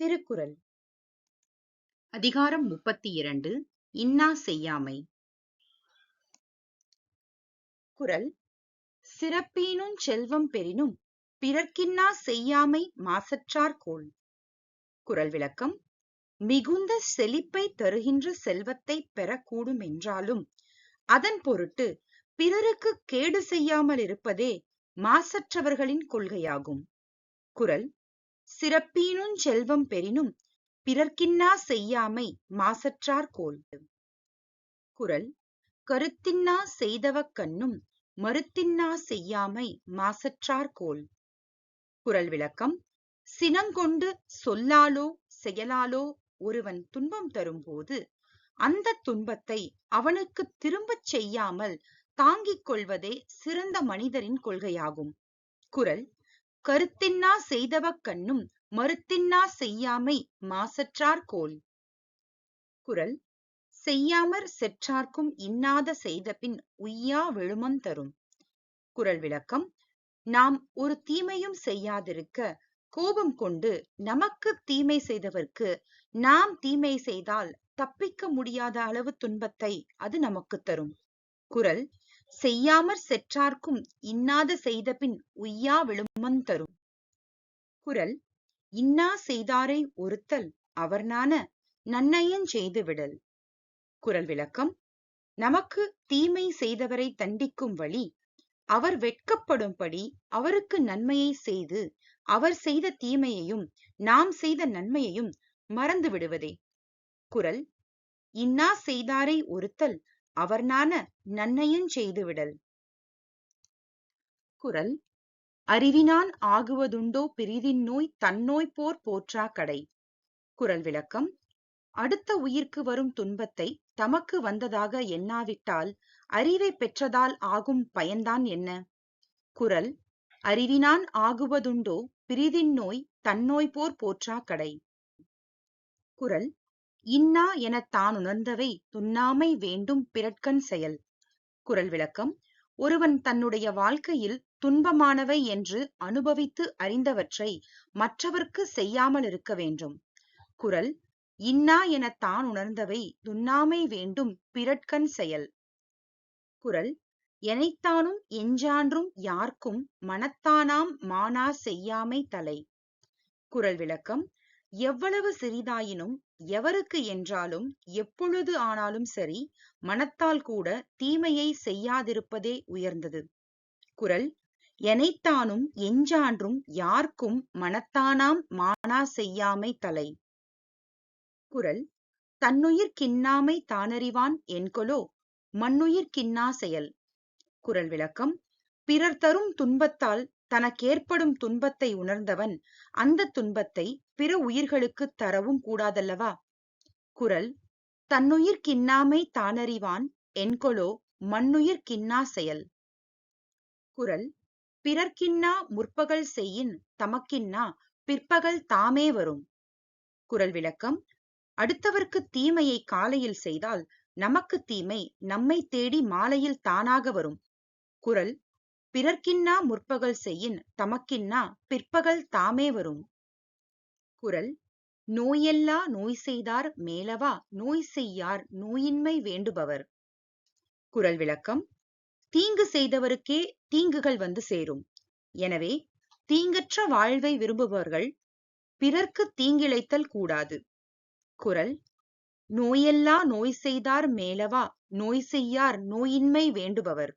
திருக்குறள். அதிகாரம் முப்பத்தி இரண்டு இன்னா செய்யாமை. குரல் சிறப்பீனுஞ் செல்வம் பெறினும் பிறர்க்கின்னா செய்யாமை மாசற்றார்கோள் குரல் விளக்கம் மிகுந்த செழிப்பை தருகின்ற செல்வத்தை பெறக்கூடுமென்றாலும் அதன் பொருட்டு பிறருக்கு கேடு செய்யாமல் இருப்பதே மாசற்றவர்களின் கொள்கையாகும் குரல் சிறப்பீனுஞ் செல்வம் பெறினும் பிறர்க்கின்னா செய்யாமை மாசற்றார் கோல். குறள் கருத்தின்னா செய்தவக்கண்ணும் மறுத்தின்னா செய்யாமை மாசற்றார் கோல். குறள் விளக்கம் சினங்கொண்டு சொல்லாலோ செயலாலோ ஒருவன் துன்பம் தரும்போது அந்த துன்பத்தை அவனுக்கு திரும்பச் செய்யாமல் தாங்கிக் கொள்வதே சிறந்த மனிதரின் கொள்கையாகும். குறள் கருத்தின்னா செய்தவக்கண்ணும் மறுத்தின்னா செய்யாமை மாசற்றார் கோல். குரல் செய்யாமற் செற்றார்க்கும் இன்னாத செய்தபின் உய்யா விழுமம் தரும். குரல் விளக்கம் நாம் ஒரு தீமையும் செய்யாதிருக்க கோபம் கொண்டு நமக்கு தீமை செய்தவர்க்கு நாம் தீமை செய்தால் தப்பிக்க முடியாத அளவு துன்பத்தை அது நமக்கு தரும். குரல் செய்யாமற் செற்றார்க்கும் இன்னாத செய்தபின் உய்யா விழுமந் தரும். குறள் இன்னா செய்தாரை ஒருத்தல் அவர்நாண நன்னயஞ் செய்து விடல் குறள் விளக்கம் நமக்கு தீமை செய்தவரை தண்டிக்கும் வழி அவர் வெட்கப்படும்படி அவருக்கு நன்மையை செய்து அவர் செய்த தீமையையும் நாம் செய்த நன்மையையும் மறந்து விடுவதே குறள் இன்னா செய்தாரை ஒருத்தல் அவர்நாண நன்னயஞ் செய்து விடல் குறள் அறிவினான் ஆகுவதுண்டோ பிறிதின் நோய் தன்னோய் போர் போற்றா கடை? குறள் விளக்கம் அடுத்த உயிர்க்கு வரும் துன்பத்தை தமக்கு வந்ததாக எண்ணாவிட்டால் அறிவை பெற்றதால் ஆகும் பயன்தான் என்ன? குறள் அறிவினான் ஆகுவதுண்டோ பிறிதின் நோய் தன்னோய் போர் போற்றா கடை? குறள் இன்னா எனத் தானுணர்ந்தவை துண்ணாமை வேண்டும் பிறர்க்கண் செயல். குரல் விளக்கம் ஒருவன் தன்னுடைய வாழ்க்கையில் துன்பமானவை என்று அனுபவித்து அறிந்தவற்றை மற்றவர்க்கு செய்யாமல் இருக்க வேண்டும். குரல் இன்னா எனத் தான் உணர்ந்தவை துண்ணாமை வேண்டும் பிறர்க்கண் செயல். குரல் எனைத்தானும் எஞ்சான்றும் யார்க்கும் மனத்தானாம் மானா செய்யாமை தலை. குரல் விளக்கம் எவ்வளவு சிறிதாயினும் எவருக்கு என்றாலும் எப்பொழுது ஆனாலும் சரி மனத்தால் கூட தீமையை செய்யாதிருப்பதே உயர்ந்தது. குரல் எனைத்தானும் எஞ்சான்றும் யார்க்கும் மனத்தானாம் மானா செய்யாமை தலை குரல் தன்னுயிர் கின்னாமை தானறிவான் என்கொலோ மண்ணுயிர் கின்னா செயல் குரல் விளக்கம் பிறர் தரும் துன்பத்தால் தனக்கேற்படும் துன்பத்தை உணர்ந்தவன் அந்த துன்பத்தை பிற உயிர்களுக்கு தரவும் கூடாதல்லவா? குரல் தன்னுயிர் கின்னாமை தானறிவான் என்கொலோ மண்ணுயிர் கின்னா செயல் குரல் பிறர்க்கின்னா முற்பகல் செய்யின் தமக்கின்னா பிற்பகல் தாமே வரும் குரல் விளக்கம் அடுத்தவர்க்கு தீமையை காலையில் செய்தால் நமக்கு தீமை நம்மை தேடி மாலையில் தானாக வரும் குரல் பிறர்க்கின்னா முற்பகல் செய்யின் தமக்கின்னா பிற்பகல் தாமே வரும். குரல் நோயெல்லா நோய் செய்தார் மேலவா நோய் செய்யார் நோயின்மை வேண்டுபவர். குரல் விளக்கம் தீங்கு செய்தவருக்கே தீங்குகள் வந்து சேரும். எனவே தீங்கற்ற வாழ்வை விரும்புபவர்கள் பிறர்க்கு தீங்கிழைத்தல் கூடாது. குரல் நோயெல்லா நோய் செய்தார் மேலவா நோய் செய்யார் நோயின்மை வேண்டுபவர்.